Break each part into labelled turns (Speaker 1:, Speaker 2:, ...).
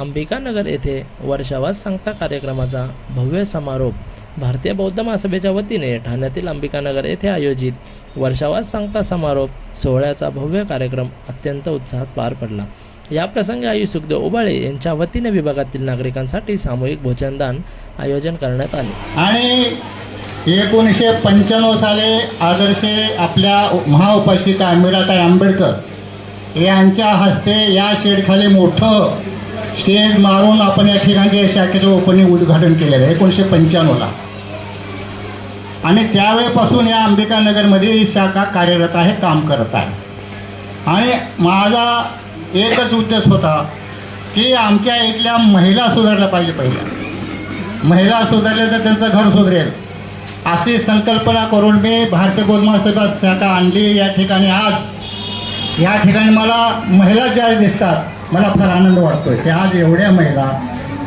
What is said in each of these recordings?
Speaker 1: अंबिकानगर येथे वर्षावास सांगता कार्यक्रमाचा भव्य समारोप भारतीय बौद्ध महासभेच्या वतीने ठाण्यातील अंबिकानगर येथे आयोजित वर्षावास सांगता समारोप सोहळ्याचा भव्य कार्यक्रम अत्यंत उत्साहात पार पडला. या प्रसंगी आई सुखदेव उबाळे यांच्या वतीने विभागातील नागरिकांसाठी सामूहिक भोजनदान आयोजन करण्यात आले.
Speaker 2: आणि एकोणीसशे पंच्याण्णव साली आदर्श आपल्या महाउपासिका अमिराताई आंबेडकर यांच्या हस्ते या शेडखाली मोठं स्टेज मारून आपण या ठिकाणच्या शाखेचं ओपनिंग उद्घाटन केलेलं आहे एकोणीसशे पंच्याण्णवला. आणि त्यावेळेपासून या अंबिकानगरमध्ये ही शाखा कार्यरत आहे काम करत आहे. आणि माझा एकच उद्देश होता की आमच्या इथल्या महिला सुधारल्या पाहिजे पहिल्या. महिला सुधारल्या तर त्यांचं घर सुधरेल. अशी संकल्पना करून मी भारतीय बौद्ध शाखा आणली. या ठिकाणी आज या ठिकाणी मला महिला ज्या दिसतात मला फार आनंद वाटतोय. की आज एवढ्या महिला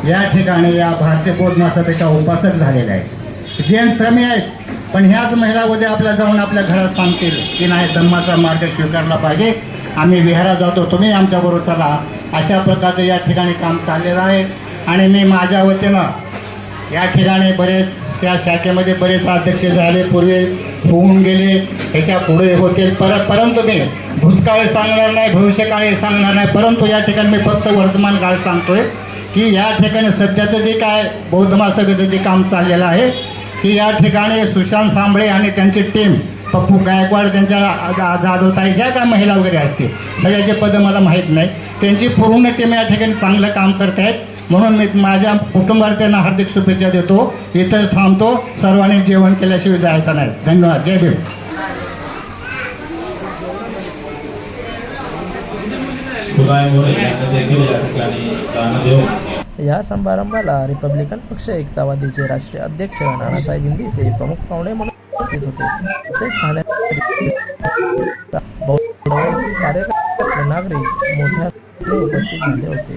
Speaker 2: या ठिकाणी या भारतीय बौद्ध महासभेच्या उपासक झालेल्या आहेत. जेंट्स कमी आहेत पण ह्याच महिला उद्या आपल्या जाऊन आपल्या घरात सांगतील की नाही धम्माचा मार्ग स्वीकारला पाहिजे. आम्ही विहारात जातो. तुम्ही आमच्याबरोबर चला. अशा प्रकारचं या ठिकाणी काम चाललेलं आहे. आणि मी माझ्या वतीनं या ठिकाणी बरेच या शाखेमध्ये बरेच अध्यक्ष झाले पूर्वी होऊन गेले ह्याच्या पुढे होतील. परत परंतु मी भूतकाळ सांगणार नाही भविष्यकाळी सांगणार नाही. परंतु या ठिकाणी मी फक्त वर्तमान काळ सांगतोय की या ठिकाणी सध्याचं जे काय बौद्ध महासभेचं जे काम चाललेलं आहे की या ठिकाणी सुशांत सांबळे आणि त्यांची टीम पप्पू गायकवाड त्यांच्या जा- जाधवताई ज्या काय महिला वगैरे असतील सगळ्याचे पदं मला माहीत नाही त्यांची पूर्ण टीम या ठिकाणी चांगलं काम करत आहेत. म्हणून मी माझ्या कुटुंबार्थ्यांना हार्दिक शुभेच्छा देतो. इथंच थांबतो. सर्वांनी जेवण केल्याशिवाय जायचं नाही. धन्यवाद. जय भीम.
Speaker 3: या ठिकाणी
Speaker 1: समारंभाला रिपब्लिकन पक्ष एकतावादीचे राष्ट्रीय अध्यक्ष नानासाहेब इंदिसे प्रमुख पाहुणे म्हणून उपस्थित होते. ते ठाण्यात कार्यकर्ते नागरिक मोठ्या उपस्थित झाले होते.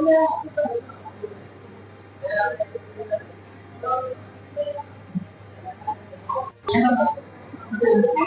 Speaker 4: Thank you.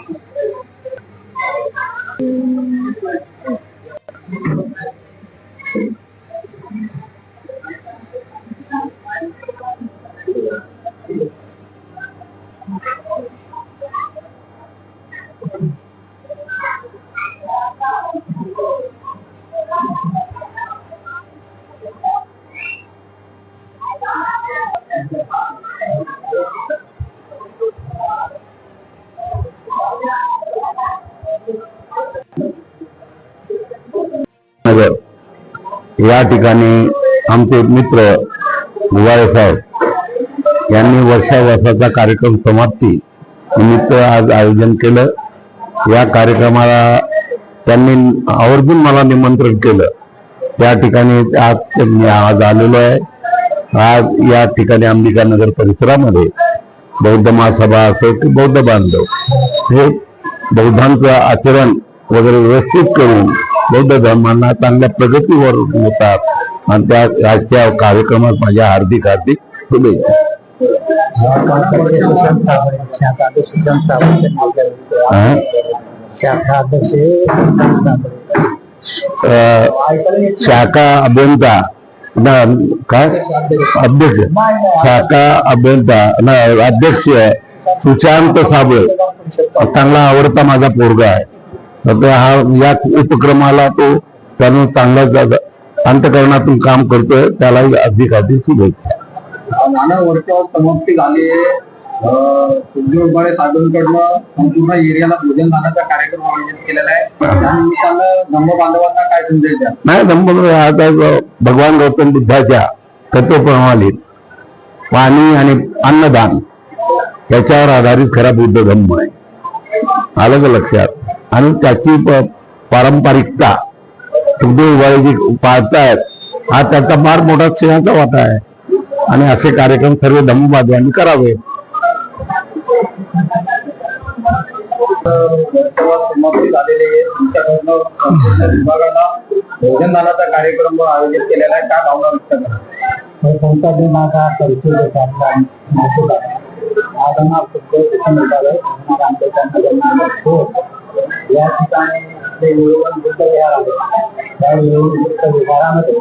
Speaker 4: या ठिकाणी आमचे मित्र गुवाळे साहेब यांनी वर्षावर्षाचा कार्यक्रम समाप्ती निमित्त आज आयोजन केलं. या कार्यक्रमाला त्यांनी आवर्जून मला निमंत्रण केलं. त्या ठिकाणी आज मी आज आलेलो आहे. आज या ठिकाणी अंबिका नगर परिसरामध्ये बौद्ध महासभा असेल की बौद्ध बांधव हे बौद्धांचं आचरण वगैरे व्यवस्थित करून बौद्ध धर्मांना चांगल्या प्रगतीवर होतात आणि त्या आजच्या कार्यक्रमात माझ्या हार्दिक हार्दिक शुभेच्छा. शाखा अभियंता न- काय? अध्यक्ष. शाखा अभियंता न अध्यक्ष सुशांत साबळे. चांगला आवडता माझा पोरगा आहे. तर तो हा या उपक्रमाला तो त्यानं चांगला अंतकरणातून काम करतोय त्यालाही अधिक अधिक शुभेच्छा.
Speaker 5: नाना वर्षावर समाप्ती झाली संपूर्ण एरियाला भोजन दानाचा कार्यक्रम आयोजित केलेला आहे. त्या निमित्तानं धम्म बांधवांना काय संदेश द्या
Speaker 4: नाही धम्म आता भगवान गौतम बुद्धाच्या
Speaker 6: तत्वप्रणालीत पाणी आणि अन्नदान याच्यावर आधारित खरा बुद्ध धर्म आहे. आलं का लक्षात? आणि त्याची पारंपरिकता सुखदेव उभाळे पाळतायत हा त्याचा फार मोठा सिंहाचा वाटा आहे. आणि असे कार्यक्रम सर्व धर्मवाद्यांनी करावे.
Speaker 5: भोजनदानाचा कार्यक्रम आयोजित केलेला आहे का भावना व्यक्त करा.
Speaker 7: कोणता दिन परिचय देतात आज या ठिकाणी जे मिळवून बुद्ध विहार आहे त्या मिळवून बुद्ध विहारामध्ये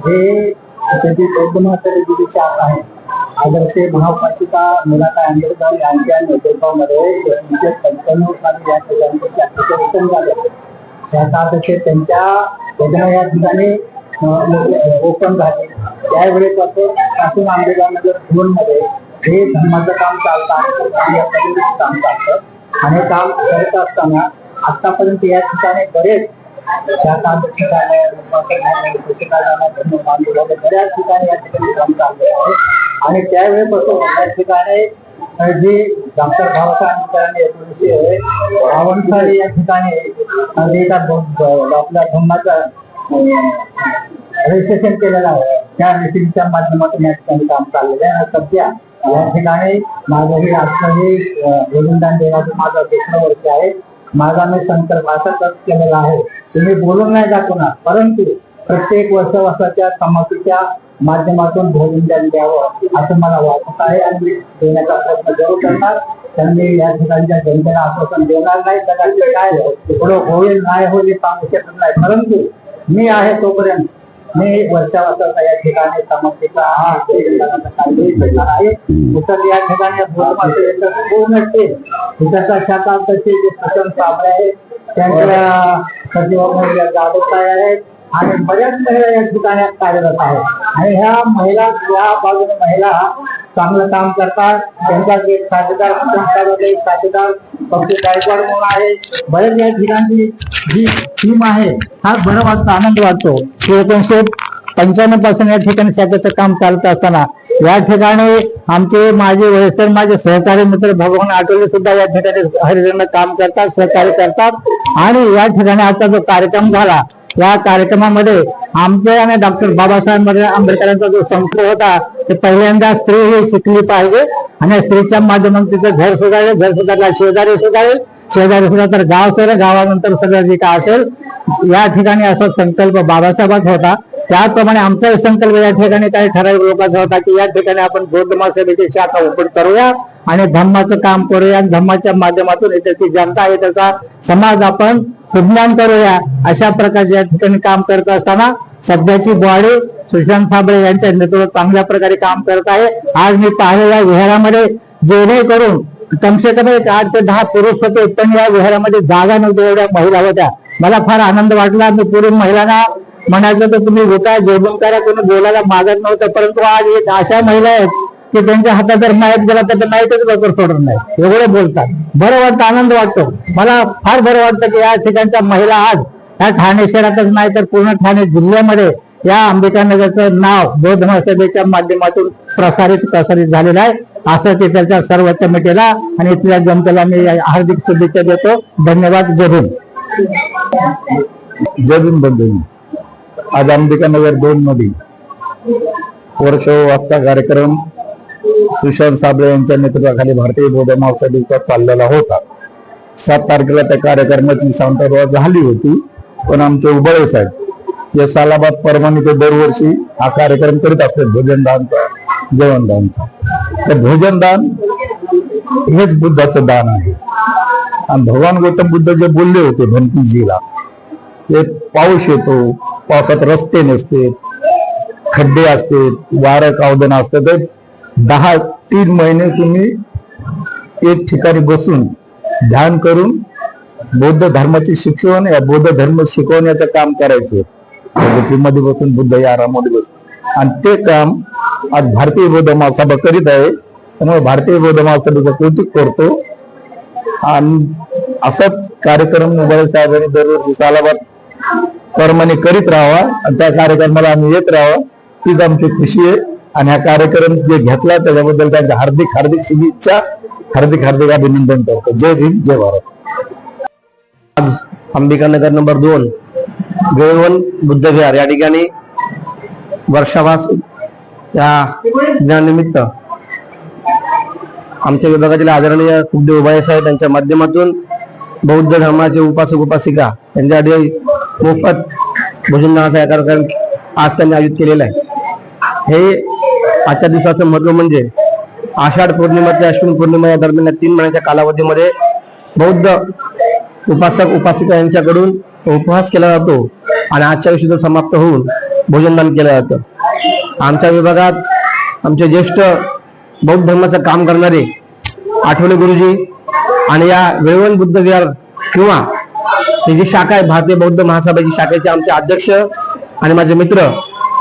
Speaker 7: हे त्याची बौद्ध महासभेची जी शाखा आहे आदर्श महापाशिका मुलाका आंबेडकर यांच्या नेतृत्वामध्ये एकोणीसशे पंच्याण्णव साली या ठिकाणी शाखेचे रचन झाले शाखा तसे त्यांच्या योजना या ठिकाणी ओपन झाले त्यावेळेपासून पासून आंबेडकर नगर झोन हे धर्माचं काम चालतं आणि या पद्धतीचं काम चालतं आणि काम करत असताना आतापर्यंत या ठिकाणी बरेच शाखा ठिकाणी बऱ्याच ठिकाणी या ठिकाणी काम चालले आहे. आणि त्यावेळेपासून या ठिकाणी जे डॉक्टर बाबासाहेब आंबेडकरांनी एकोणीसशे या ठिकाणी एका आपल्या धम्माचा रजिस्ट्रेशन केलेलं आहे त्या मिटिंगच्या माध्यमातून या ठिकाणी काम चाललेलं आहे. आणि सध्या या ठिकाणी माझं हे राष्ट्रही गोविंदान देवाचं माझं दुसरं वर्ष आहे. माझा मी संकल्प असा केलेला आहे. तुम्ही बोलून नाही दाखवणार. परंतु प्रत्येक वर्ष वर्षाच्या समाप्तीच्या माध्यमातून भोजन द्यायला द्यावं असं मला वाटत आहे आणि मी देण्याचा प्रयत्न जरूर करणार त्यांनी या ठिकाणच्या जनतेला आश्वासन देणार नाही कदाचित काय पुढं होईल नाही होईल हे सांगू शकत नाही. परंतु मी आहे तोपर्यंत मी वर्षा वर्षाचा या ठिकाणी समाप्तीचा हा आहे. तसंच या ठिकाणी पूर्ण टीम तसे जे सुचन साबळे आहेत त्यांच्या सचिवामध्ये जाधव आहेत. आणि बऱ्याच महिला या ठिकाणी कार्यरत आहेत. आणि ह्या महिला या बाजूने महिला चांगलं काम करतात. त्यांचा एक साथीदार संस्थामध्ये एक साथीदार पक्षी गायकवाड म्हणून आहे. बरेच या ठिकाणची जी टीम आहे हा बरं वाटतं आनंद वाटतो. एकोणीसशे पंच्याण्णवपासून या ठिकाणी शाखेचं काम चालत असताना या ठिकाणी आमचे माझे वयस्कर माझे सहकारी मित्र भगवान आठवले सुद्धा या ठिकाणी हरिजन काम करतात सहकार्य करतात. आणि या ठिकाणी आता जो कार्यक्रम झाला या कार्यक्रमामध्ये आमचे आणि डॉक्टर बाबासाहेब आंबेडकरांचा जो संप होता ते पहिल्यांदा स्त्री ही शिकली पाहिजे आणि स्त्रीच्या माध्यमातून तिचं घर सुधारेल घर सुधारला शेजारी सुधारेल. शेजारी सुद्धा तर गाव सर गावानंतर सगळं जे काय असेल? या ठिकाणी असा संकल्प बाबासाहेबात होता. त्याप्रमाणे आमचाही संकल्प या ठिकाणी काही ठराविक लोकांचा होता की या ठिकाणी आपण बौद्ध महासभेची शाखा ओपन करूया आणि धम्माचं काम करूया. आणि धम्माच्या माध्यमातून इथे जनता आहे त्याचा समाज आपण सुज्ञान करूया अशा प्रकारचे या ठिकाणी काम करत असताना सध्याची बॉडी सुशांत फाबळे यांच्या नेतृत्वात चांगल्या प्रकारे काम करत आहे. आज मी पाहिलेल्या विहारामध्ये जेणेकरून कमसे कमी एक आठ ते दहा पुरुष होते पण या विहारामध्ये जागा नव्हती एवढ्या महिला होत्या. मला फार आनंद वाटला. मी पुरुष महिलांना म्हणायचं तर तुम्ही होता जेवण करा कोणी बोलायला मागत नव्हतं. परंतु आज एक अशा महिला आहेत की त्यांच्या हातात जर माहीत गेला तर ते माहीतच लवकर सोडत नाही एवढं बोलतात. बरं वाटतं आनंद वाटतो. मला फार बरं वाटतं की या ठिकाणच्या महिला आज या ठाणे शहरातच नाही तर पूर्ण ठाणे जिल्ह्यामध्ये या अंबिकानगरचं नाव बौद्ध महासभेच्या माध्यमातून प्रसारित प्रसारित झालेलं आहे. असं ते त्याच्या सर्व कमिटीला आणि इथल्या जनतेला मी हार्दिक शुभेच्छा देतो. धन्यवाद. जय भीम.
Speaker 6: जय आज अंबिकानगर दोन मध्ये वर्ष वाजता कार्यक्रम सुशांत साबळे यांच्या नेतृत्वाखाली भारतीय बौद्ध दिवसात चाललेला होता. सात तारखेला त्या कार्यक्रमाची सांगता झाली होती पण आमचे उबळे साहेब जे सालाबाद परभणी ते दरवर्षी हा कार्यक्रम करीत असतात भोजनदानचा जेवणदानचा. तर भोजनदान हेच बुद्धाचं दान आहे. आणि भगवान गौतम बुद्ध जे बोलले होते भंतीजीला ते पाऊस येतो पावसात रस्ते नसते खड्डे असते वारं कावदन असतं तर दहा तीन महिने तुम्ही एक ठिकाणी बसून ध्यान करून बौद्ध धर्माची शिक्षण या बौद्ध धर्म शिकवण्याचं काम करायचं. मध्ये बसून बुद्ध या आरामध्ये बसून. आणि ते काम आज भारतीय बौद्ध महासभा करीत आहे. त्यामुळे भारतीय बौद्ध महासभेचं कौतुक करतो. आणि असाच कार्यक्रम मोबाईल साहेबांनी दरवर्षी सालाबाद परमाने करीत राहावा. आणि त्या कार्यक्रमाला आम्ही येत राहावा.
Speaker 8: तीच आमची खुशी आहे. आणि हा कार्यक्रम जे घेतला त्याच्याबद्दल त्यांच्या हार्दिक हार्दिक शुभेच्छा हार्दिक हार्दिक अभिनंदन करतो. जय भीम जय भारत. आज अंबिकानगर नंबर दोन बेळवण बुद्धविहार या ठिकाणी वर्षावास या दिनानिमित्त आमच्या विभागातील आदरणीय सुखदेव उभाळे साहेब यांच्या माध्यमातून बौद्ध धर्माचे उपासक उपासिका यांच्यासाठी मोफत भोजनदानाचा कार्यक्रम आज त्यांनी आयोजित केलेला आहे. हे आजच्या दिवसाचं महत्त्व म्हणजे आषाढ पौर्णिमा ते अश्विन पौर्णिमा या दरम्यान तीन महिन्याच्या कालावधीमध्ये बौद्ध उपासक उपासिका यांच्याकडून उपवास केला जातो आणि आजच्या दिवशी समाप्त होऊन भोजनदान केलं जातं. आमच्या विभागात आमचे ज्येष्ठ बौद्ध धर्माचं काम करणारे आठवले गुरुजी आणि या वेळवण बुद्ध विहार किंवा ही जी शाखा आहे भारतीय बौद्ध महासभेची शाखेचे आमचे अध्यक्ष आणि माझे मित्र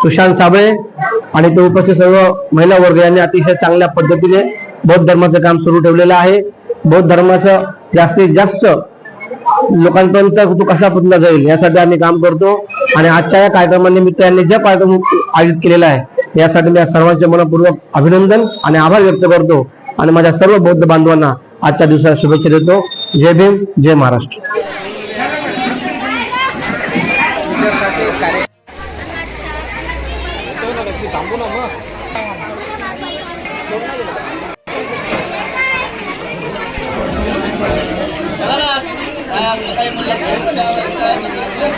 Speaker 8: सुशांत साबळे आणि ते उपस्थित सर्व महिला वर्ग यांनी अतिशय चांगल्या पद्धतीने बौद्ध धर्माचं काम सुरू ठेवलेलं आहे. बौद्ध धर्माचं जास्तीत जास्त लोकांपर्यंत तो कसा पुतला जाईल यासाठी आम्ही काम करतो आणि आजच्या या कार्यक्रमानिमित्त यांनी जे कार्यक्रम आयोजित केलेला आहे यासाठी मी सर्वांचे मनपूर्वक अभिनंदन आणि आभार व्यक्त करतो आणि माझ्या सर्व बौद्ध बांधवांना आजच्या दिवसाला शुभेच्छा देतो. जय भीम जय महाराष्ट्र.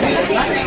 Speaker 9: Obrigada.